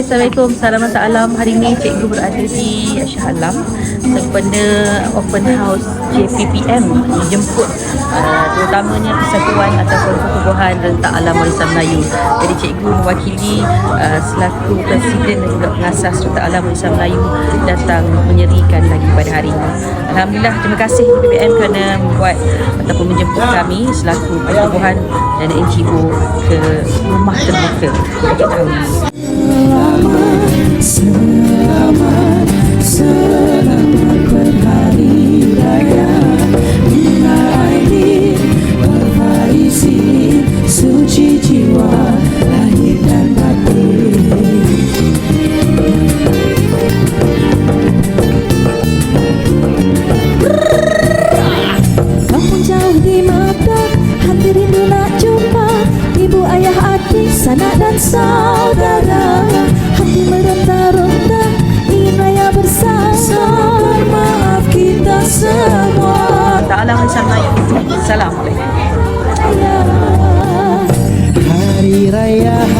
Assalamualaikum, salam alam. Hari ini cikgu berada di Shah Alam sempena open house JPPM menjemput uh, terutamanya persatuan ataupun pertubuhan rentak alam warisan Melayu. Jadi cikgu mewakili uh, selaku presiden dan juga pengasas rentak alam warisan Melayu datang menyerikan lagi pada hari ini. Alhamdulillah, terima kasih JPPM kerana membuat ataupun menjemput kami selaku pertubuhan dan NGO ke rumah terbuka tahun ini. Kampung jauh di mata Hati rindu nak jumpa. Ibu ayah adik sanak dan saudara. Hati meronta-ronta Ingin raya bersama. Maaf kita semua. Ta'ala Melayu. Assalamualaikum. Hari Raya